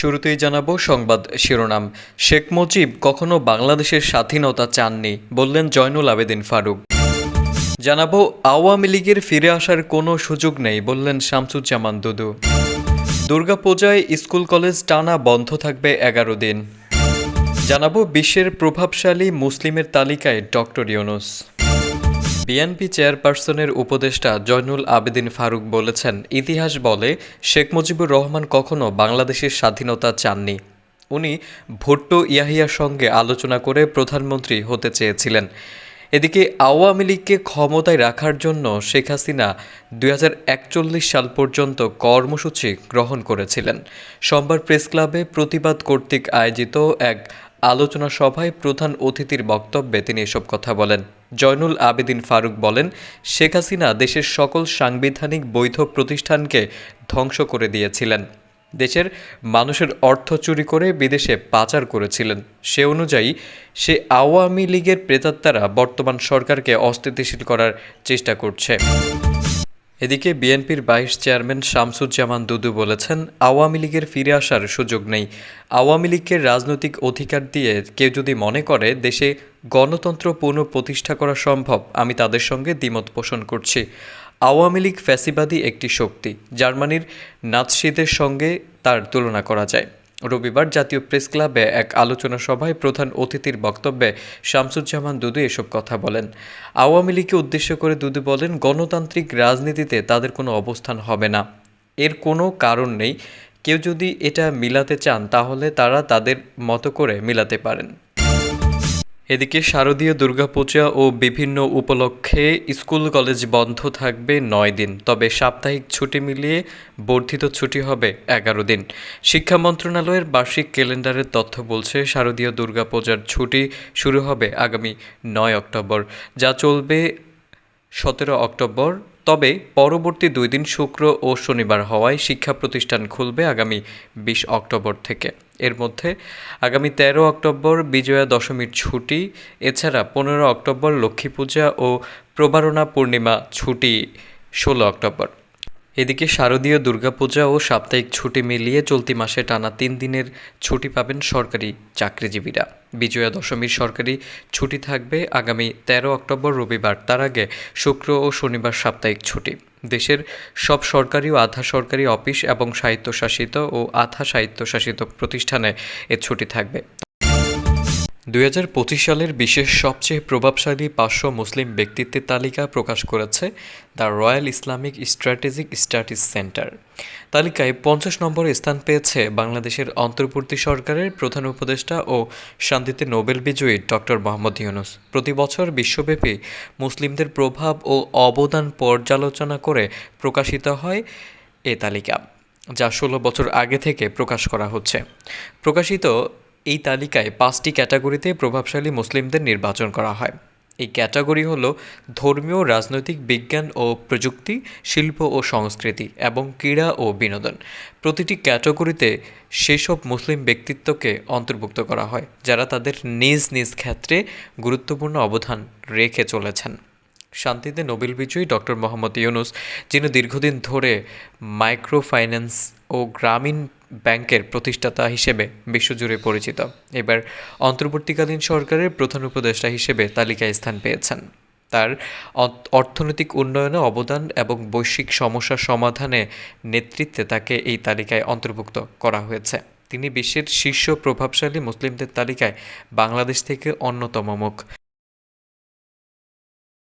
শুরুতেই জানাব সংবাদ শিরোনাম। শেখ মুজিব কখনো বাংলাদেশের স্বাধীনতা চাননি, বললেন জয়নুল আবেদিন ফারুক। জানাব আওয়ামী লীগের ফিরে আসার কোনো সুযোগ নেই, বললেন শামসুজ্জামান দুদু। দুর্গাপূজায় স্কুল কলেজ টানা বন্ধ থাকবে এগারো দিন। জানাব বিশ্বের প্রভাবশালী মুসলিমের তালিকায় ডক্টর ইউনুস। বিএনপি চেয়ারপারসনের উপদেষ্টা জয়নুল আবেদিন ফারুক বলেছেন, ইতিহাস বলে শেখ মুজিবুর রহমান কখনো বাংলাদেশের স্বাধীনতা চাননি। উনি ভুট্টো ইয়াহিয়ার সঙ্গে আলোচনা করে প্রধানমন্ত্রী হতে চেয়েছিলেন। এদিকে আওয়ামী লীগকে ক্ষমতায় রাখার জন্য শেখ হাসিনা দুই হাজার একচল্লিশ সাল পর্যন্ত কর্মসূচি গ্রহণ করেছিলেন। সোমবার প্রেস ক্লাবে প্রতিবাদ কর্তৃক আয়োজিত এক আলোচনা সভায় প্রধান অতিথির বক্তব্যে তিনি এসব কথা বলেন। জয়নুল আবেদিন ফারুক বলেন, শেখ হাসিনা দেশের সকল সাংবিধানিক বৈধ প্রতিষ্ঠানকে ধ্বংস করে দিয়েছিলেন। দেশের মানুষের অর্থ চুরি করে বিদেশে পাচার করেছিলেন। সে অনুযায়ী, সে আওয়ামী লীগের প্রেতাত্মারা বর্তমান সরকারকে অস্থিতিশীল করার চেষ্টা করছে। এদিকে বিএনপির ভাইস চেয়ারম্যান শামসুজ্জামান দুদু বলেছেন, আওয়ামী লীগের ফিরে আসার সুযোগ নেই। আওয়ামী লীগের রাজনৈতিক অধিকার দিয়ে কেউ যদি মনে করে দেশে গণতন্ত্র পুনঃ প্রতিষ্ঠা করা সম্ভব, আমি তাদের সঙ্গে দ্বিমত পোষণ করছি। আওয়ামী লীগ ফ্যাসিবাদী একটি শক্তি, জার্মানির নাৎসিদের সঙ্গে তার তুলনা করা যায়। রবিবার জাতীয় প্রেস ক্লাবে এক আলোচনা সভায় প্রধান অতিথির বক্তব্যে শামসুজ্জামান দুদু এসব কথা বলেন। আওয়ামী লীগকে উদ্দেশ্য করে দুদু বলেন, গণতান্ত্রিক রাজনীতিতে তাদের কোনো অবস্থান হবে না। এর কোনো কারণ নেই। কেউ যদি এটা মিলাতে চান, তাহলে তারা তাদের মতো করে মিলাতে পারেন। এদিকে শারদীয় দুর্গাপূজা ও বিভিন্ন উপলক্ষে স্কুল, কলেজ বন্ধ থাকবে নয় দিন, তবে সাপ্তাহিক ছুটি মিলিয়ে বর্ধিত ছুটি হবে এগারো দিন। শিক্ষা মন্ত্রণালয়ের বার্ষিক ক্যালেন্ডারের তথ্য বলছে, শারদীয় দুর্গাপূজার ছুটি শুরু হবে আগামী নয় অক্টোবর, যা চলবে সতেরো অক্টোবর, তবে পরবর্তী দুই দিন শুক্র ও শনিবার হওয়ায় শিক্ষা প্রতিষ্ঠান খুলবে আগামী বিশ অক্টোবর থেকে। এর মধ্যে আগামী তেরো অক্টোবর বিজয়া দশমীর ছুটি, এছাড়া পনেরো অক্টোবর লক্ষ্মী পূজা ও প্রবারণা পূর্ণিমা ছুটি, ষোলো অক্টোবর। এদিকে শারদীয় দুর্গাপূজা ও সাপ্তাহিক ছুটি মিলিয়ে চলতি মাসে টানা তিন দিনের ছুটি পাবেন সরকারি চাকরিজীবীরা। বিজয়া দশমীর সরকারি ছুটি থাকবে আগামী তেরো অক্টোবর রবিবার, তার আগে শুক্র ও শনিবার সাপ্তাহিক ছুটি। দেশের সব সরকারি ও আধা সরকারি অফিস এবং স্বায়ত্তশাসিত ও আধা স্বায়ত্তশাসিত প্রতিষ্ঠানে এ ছুটি থাকবে। দুই হাজার পঁচিশ সালের বিশেষ সবচেয়ে প্রভাবশালী পাঁচশো মুসলিম ব্যক্তিত্বের তালিকা প্রকাশ করেছে the Royal Islamic Strategic Studies Centre. তালিকায় পঞ্চাশ নম্বরে স্থান পেয়েছে বাংলাদেশের অন্তর্বর্তী সরকারের প্রধান উপদেষ্টা ও শান্তিতে নোবেল বিজয়ী ডক্টর মোহাম্মদ ইউনুস। প্রতি বছর বিশ্বব্যাপী মুসলিমদের প্রভাব ও অবদান পর্যালোচনা করে প্রকাশিত হয় এ তালিকা, যা ষোলো বছর আগে থেকে প্রকাশ করা হচ্ছে। প্রকাশিত এই তালিকায় পাঁচটি ক্যাটাগরিতে প্রভাবশালী মুসলিমদের নির্বাচন করা হয়। এই ক্যাটাগরি হল ধর্মীয়, রাজনৈতিক, বিজ্ঞান ও প্রযুক্তি, শিল্প ও সংস্কৃতি এবং ক্রীড়া ও বিনোদন। প্রতিটি ক্যাটাগরিতে সেসব মুসলিম ব্যক্তিত্বকে অন্তর্ভুক্ত করা হয়, যারা তাদের নিজ নিজ ক্ষেত্রে গুরুত্বপূর্ণ অবদান রেখে চলেছেন। শান্তিতে নোবেল বিজয়ী ডক্টর মোহাম্মদ ইউনুস, যিনি দীর্ঘদিন ধরে মাইক্রো ফাইন্যান্স ও গ্রামীণ ব্যাংকের প্রতিষ্ঠাতা হিসেবে বিশ্বজুড়ে পরিচিত। এবার অন্তর্বর্তীকালীন সরকারের প্রধান উপদেষ্টা হিসেবে তালিকায় স্থান পেয়েছেন। তার অর্থনৈতিক উন্নয়নে অবদান এবং বৈশ্বিক সমস্যা সমাধানে নেতৃত্বে তাকে এই তালিকায় অন্তর্ভুক্ত করা হয়েছে। তিনি বিশ্বের শীর্ষ প্রভাবশালী মুসলিমদের তালিকায় বাংলাদেশ থেকে অন্যতম মুখ।